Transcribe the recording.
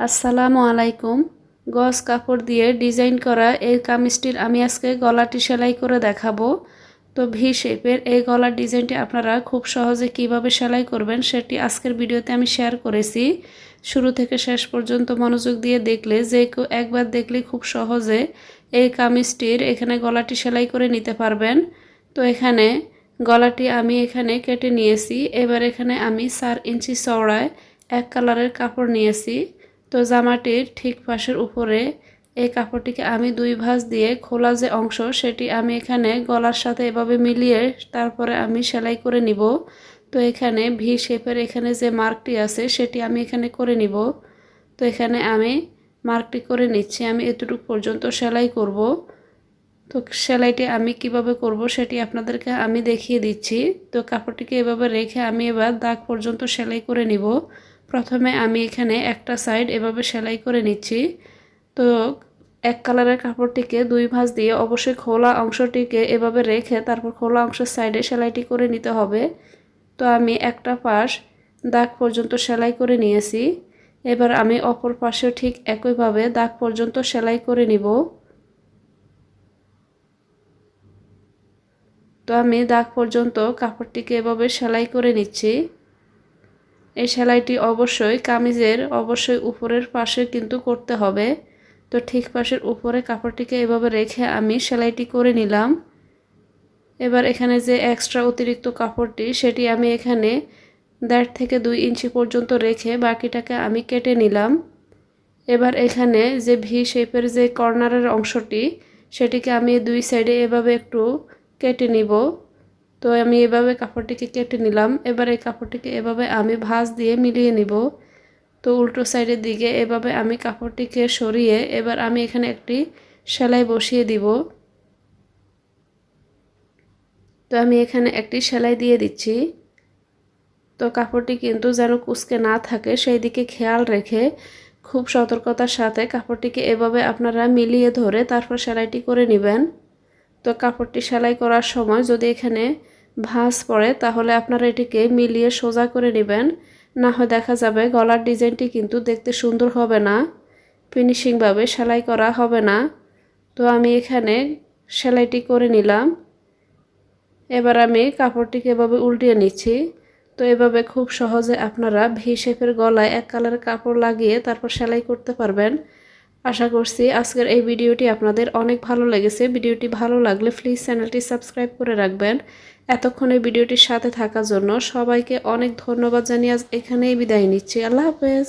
আসসালামু আলাইকুম। গস কাপড় দিয়ে ডিজাইন করা এই কামিজটির আমি আজকে গলাটি সেলাই করে দেখাবো। তো ভি শেপের এই গলার ডিজাইনটি আপনারা খুব সহজে কীভাবে সেলাই করবেন সেটি আজকের ভিডিওতে আমি শেয়ার করেছি। শুরু থেকে শেষ পর্যন্ত মনোযোগ দিয়ে দেখলে, যে কেউ একবার দেখলে খুব সহজে এই কামিজটির এখানে গলাটি সেলাই করে নিতে পারবেন। তো এখানে গলাটি আমি এখানে কেটে নিয়েছি। এবার এখানে আমি চার ইঞ্চি চওড়ায় এক কালারের কাপড় নিয়েছি। তো জামাটির ঠিক পাশের উপরে এই কাপড়টিকে আমি দুই ভাঁজ দিয়ে খোলা যে অংশ, সেটি আমি এখানে গলার সাথে এভাবে মিলিয়ে তারপরে আমি সেলাই করে নিব। তো এখানে ভি শেপের এখানে যে মার্কটি আছে, সেটি আমি এখানে করে নিব। তো এখানে আমি মার্কটি করে নিচ্ছি, আমি এতটুকু পর্যন্ত সেলাই করব। তো সেলাইটি আমি কীভাবে করব, সেটি আপনাদেরকে আমি দেখিয়ে দিচ্ছি। তো কাপড়টিকে এভাবে রেখে আমি এবার দাগ পর্যন্ত সেলাই করে নিব। প্রথমে আমি এখানে একটা সাইড এভাবে সেলাই করে নিচ্ছি। তো এক কালারের কাপড়টিকে দুই ভাঁজ দিয়ে অবশ্যই খোলা অংশটিকে এভাবে রেখে তারপর খোলা অংশের সাইডে সেলাইটি করে নিতে হবে। তো আমি একটা পাশ দাগ পর্যন্ত সেলাই করে নিয়েছি। এবার আমি অপর পাশেও ঠিক একইভাবে দাগ পর্যন্ত সেলাই করে নিব। তো আমি দাগ পর্যন্ত কাপড়টিকে এভাবে সেলাই করে নিচ্ছি। এই সেলাইটি অবশ্যই কামিজের, অবশ্যই উপরের পাশে কিন্তু করতে হবে। তো ঠিক পাশের উপরে কাপড়টিকে এভাবে রেখে আমি সেলাইটি করে নিলাম। এবার এখানে যে এক্সট্রা অতিরিক্ত কাপড়টি, সেটি আমি এখানে দেড় থেকে দুই ইঞ্চি পর্যন্ত রেখে বাকিটাকে আমি কেটে নিলাম। এবার এখানে যে ভি শেপের যে কর্নারের অংশটি, সেটিকে আমি দুই সাইডে এভাবে একটু কেটে নিব। তো আমি এভাবে কাপড়টিকে কেটে নিলাম। এবার এই কাপড়টিকে এভাবে আমি ভাঁজ দিয়ে মিলিয়ে নিব। তো উল্টো সাইডের দিকে এভাবে আমি কাপড়টিকে সরিয়ে এবার আমি এখানে একটি সেলাই বসিয়ে দিব। তো আমি এখানে একটি সেলাই দিয়ে দিচ্ছি। তো কাপড়টি কিন্তু যেন কুচকে না থাকে, সেই দিকে খেয়াল রেখে খুব সতর্কতার সাথে কাপড়টিকে এভাবে আপনারা মিলিয়ে ধরে তারপর সেলাইটি করে নেবেন। তো কাপড়টি সেলাই করার সময় যদি এখানে ভাঁজ পড়ে, তাহলে আপনারা এটিকে মিলিয়ে সোজা করে নেবেন। না হয় দেখা যাবে গলার ডিজাইনটি কিন্তু দেখতে সুন্দর হবে না। ফিনিশিংভাবে সেলাই করা হবে না। তো আমি এখানে সেলাইটি করে নিলাম। এবার আমি কাপড়টিকে এভাবে উল্টিয়ে নিচ্ছি। তো এভাবে খুব সহজে আপনারা ভি শেপের গলায় এক কালারের কাপড় লাগিয়ে তারপর সেলাই করতে পারবেন। আশা করছি আজকের এই ভিডিওটি আপনাদের অনেক ভালো লেগেছে। ভিডিওটি ভালো লাগলে প্লিজ চ্যানেলটি সাবস্ক্রাইব করে রাখবেন। এতক্ষণ ভিডিওটির সাথে থাকার জন্য সবাইকে অনেক ধন্যবাদ জানিয়ে আজ এখানেই বিদায় নিচ্ছি। আল্লাহ হাফেজ।